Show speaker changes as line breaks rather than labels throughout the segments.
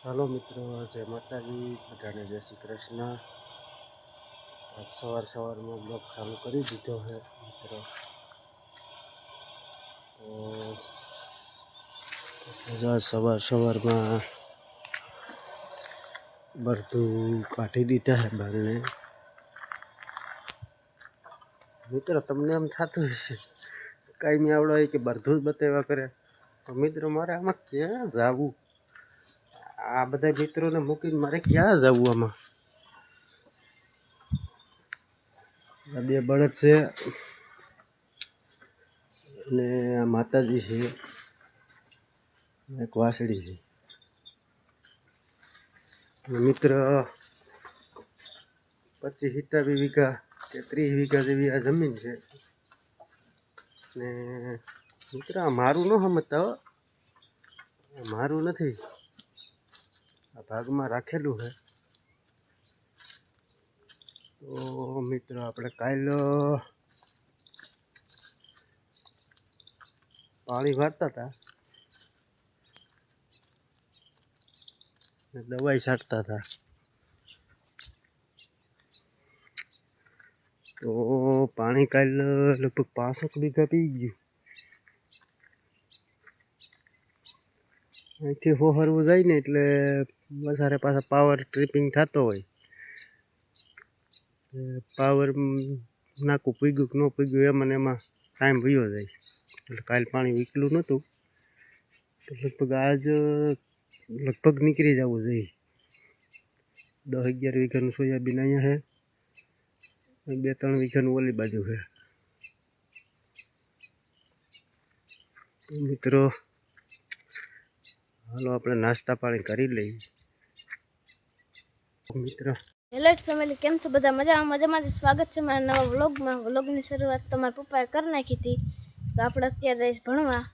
હાલો મિત્રો, જય માતાજી. બધાને જય શ્રી કૃષ્ણ. સવાર સવારમાં બ્લોગ ચાલુ કરી દીધો છે મિત્રો. સવાર સવારમાં બધું કાઢી દીધા છે બહારને મિત્રો, તમને એમ થતું હશે, કાંઈ મેં આવડો કે બધું જ બતાવ્યા કરે. તો મિત્રો, મારે આમાં ક્યાં જવું? આ બધા મિત્રોને મૂકીને મારે ક્યાં જવું આમાં? બે બળદ છે. અને માતાજી છે. એક વાસળી છે. મિત્ર, પચીસ સિત્તાવીસ વીઘા કે ત્રીસ વીઘા જેવી આ જમીન છે. ને મિત્ર મારું ન સમજતા મારું નથી. આ ભાગમાં રાખેલું છે તો મિત્રો આપણે કાલ પાણી વાળતા હતા ને દવાઈ છાંટતા હતા તો પાણી કાલ લગભગ પાંસઠ વીઘા પી ગયું અહીંથી હોહરવું જાય ને એટલે વધારે પાછા પાવર ટ્રીપિંગ થતો હોય. પાવર નાખું, પીગ્યું કે ન પીગ્યું એમ અને એમાં ટાઈમ વયો જાય. એટલે કાલ પાણી વીકલું નહોતું. લગભગ આજ, લગભગ નીકળી જવું જોઈએ. દસ અગિયાર વીઘાનું સોયાબીન અહીંયા છે. બે ત્રણ વીઘાનું ઓલી બાજુ છે. મિત્રો હાલો આપણે નાસ્તા પાણી કરી લઈએ. મિત્ર.
હેલો ફેમિલી કેમ છો? બધા મજામાં? મજામાં સ્વાગત છે મારા નવા વ્લોગમાં. વ્લોગની શરૂઆત તમારા પપ્પાએ કરી નાખી હતી. તો આપણે અત્યારે જઈશ ભણવા.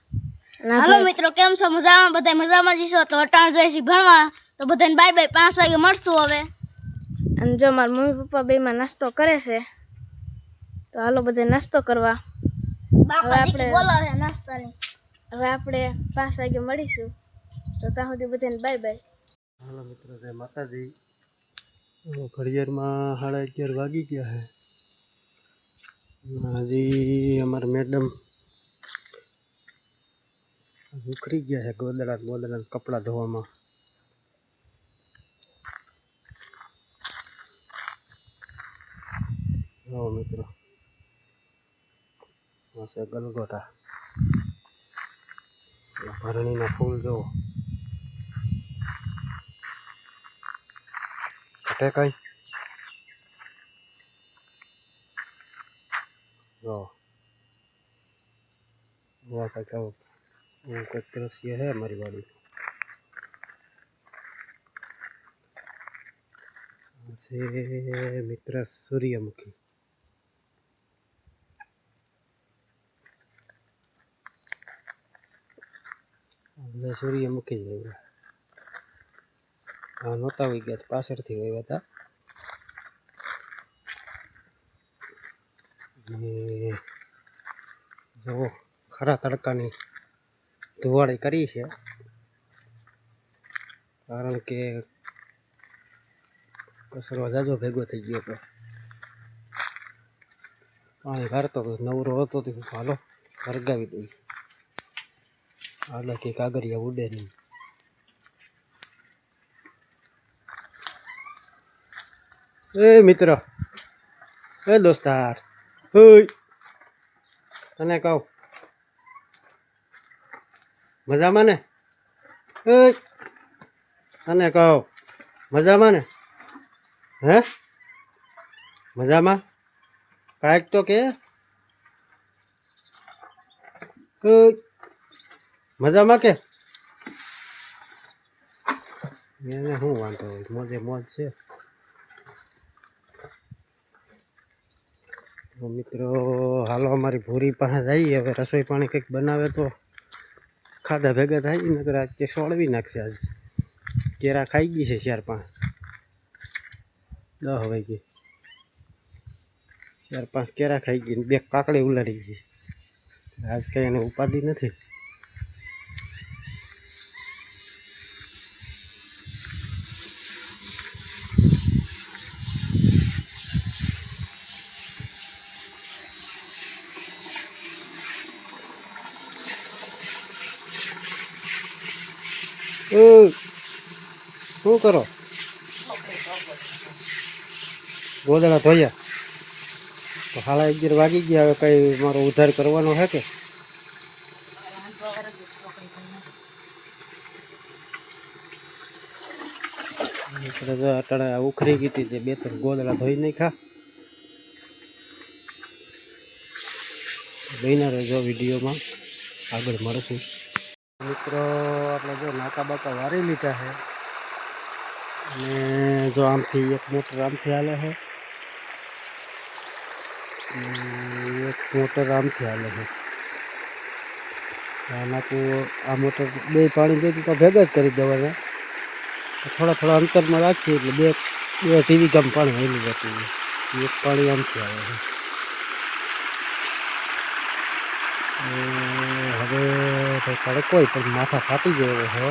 હાલો મિત્રો કેમ છો? મજામાં? બધા મજામાં જઈશો તો અટાણ જઈશું ભણવા. તો બધાને બાય બાય પાંચ વાગે મળશું હવે.
અને જો મારા મમ્મી પપ્પા બેમાં નાસ્તો કરે છે તો હાલો બધા નાસ્તો કરવા.
હવે
આપણે-
નાસ્તાની.
હવે આપણે પાંચ વાગે મળીશું. તો ત્યાં સુધી બધાને બાય બાય
હાલો મિત્રો, જય માતાજી. ઘડિયાળમાં સાડા અગિયાર વાગી ગયા છે હજી અમારા મેડમ ઉખરી ગયા છે ગોદડા ગોદડા કપડાં ધોવામાં. હો મિત્રો. હશે ગલગોટા. ભરણીના ફૂલ જુઓ. ઘટે કઈ જો વાહ કઈ કહું એવું કંઈક દ્રશ્ય છે અમારી વાડી મિત્ર સૂર્યમુખી સૂર્યમુખી જ હા નહોતા આવી ગયા પાછળથી આવ્યા હતા જો ખરા તડકાની ધુવાળી કરી છે કારણ કે કસરો જાજો ભેગો થઈ ગયો હતો પાણી ભરતો નવરો હતો તો હાલો હરગાવી દઈ હાલો કે કાગરિયા ઉડે નહીં એ મિત્ર. એ દોસ્તાર. હોય તને કહું. મજામાં ને? તને કહું. મજામાં ને? હે? મજામાં? કાંઈક તો કે. મજામાં કે? એને શું વાંધો હોય? મોજે મોજ છે. તો મિત્રો, હાલો અમારી ભૂરી પાસે જઈએ. હવે રસોઈ પાણી કંઈક બનાવે તો ખાધા ભેગા થાય નકર આજ કે સોળવી નાખશે આજ. કેરા ખાઈ ગઈ છે ચાર પાંચ. દહ વાગે. ચાર પાંચ કેરા ખાઈ ગઈ બે કાકડી ઉલાડી ગઈ આજ કંઈ એને ઉપાધિ નથી. શું કરો? ગોદડા ધોયા. તો હાલા અગિયાર વાગી ગયા, હવે કઈ મારો ઉધાર કરવાનો હે કે? અટાણે ઉખરી ગઈ હતી બે ત્રણ ગોદડા ધોઈ નાખ્યા. બહીના રહેજો વિડીયોમાં. આગળ મળશું. મિત્રો, આપણે જો નાકા બાકા વારી લીધા છે અને જો આમથી એક મોટર આમથી હાલે છે અને એક મોટર આમથી હાલે છે. આ નાકું, આ મોટર બે પાણી ભેગું તો ભેગા જ કરી દેવાના. તો થોડા થોડા અંતરમાં રાખીએ એટલે બે બે ટીવી કામ પાણી હેલી જતું હોય. એક પાણી આમથી આવે છે. અને હવે તડકો હોય પણ માથા ફાટી ગયો છે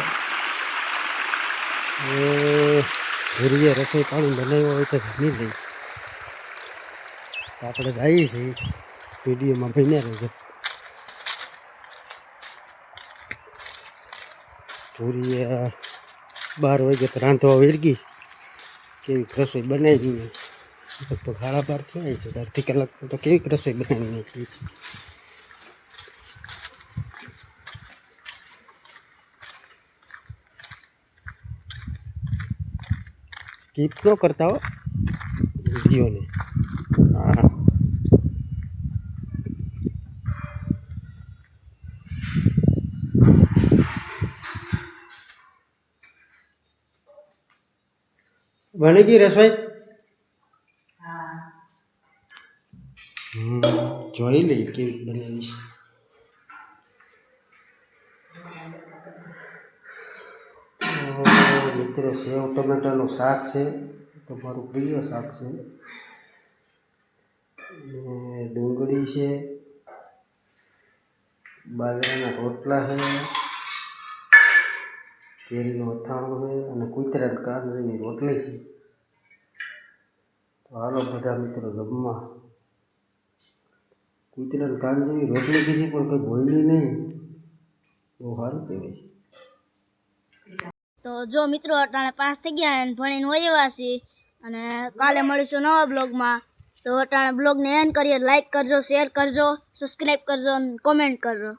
એ ભૂરીએ રસોઈ પાણી બનાવ્યો હોય તો જમી લઈ આપણે જઈએ છીએ. વિડીયોમાં બન્યા રહેજો. ભૂરીએ બાર વાગે તો રાંધવા વેરગી કેવી રસોઈ બનાવી લગભગ સાડા બાર થયા છે. અડધી કલાક તો કેવી રસોઈ બનાવી નાખી છે. સ્કીપ ન કરતા હો. વિડીયોને. હા. બની ગઈ રસોઈ? જોઈ લઈ કેવી બનાવીશ મિત્રો સેવ ટમેટાનું શાક છે, તો મારું પ્રિય શાક છે. ડુંગળી છે, બાજરાના રોટલા છે, કેરીનું અથાણું છે અને કૂતરાની કાંદની રોટલી છે. તો હાલો બધા મિત્રો જમવા. કૂતરાની કાન રોટલી કીધી પણ કંઈ ભોયલી નહીં. બહુ સારું કહેવાય.
તો જો મિત્રો, અટાણે પાસ થઈ ગયા અને ભણીને હોય એવા અને કાલે મળીશું નવા બ્લોગમાં. તો અટાણે બ્લોગને એન કરીએ. લાઈક કરજો શેર કરજો સબસ્ક્રાઈબ કરજો અને કોમેન્ટ કરજો.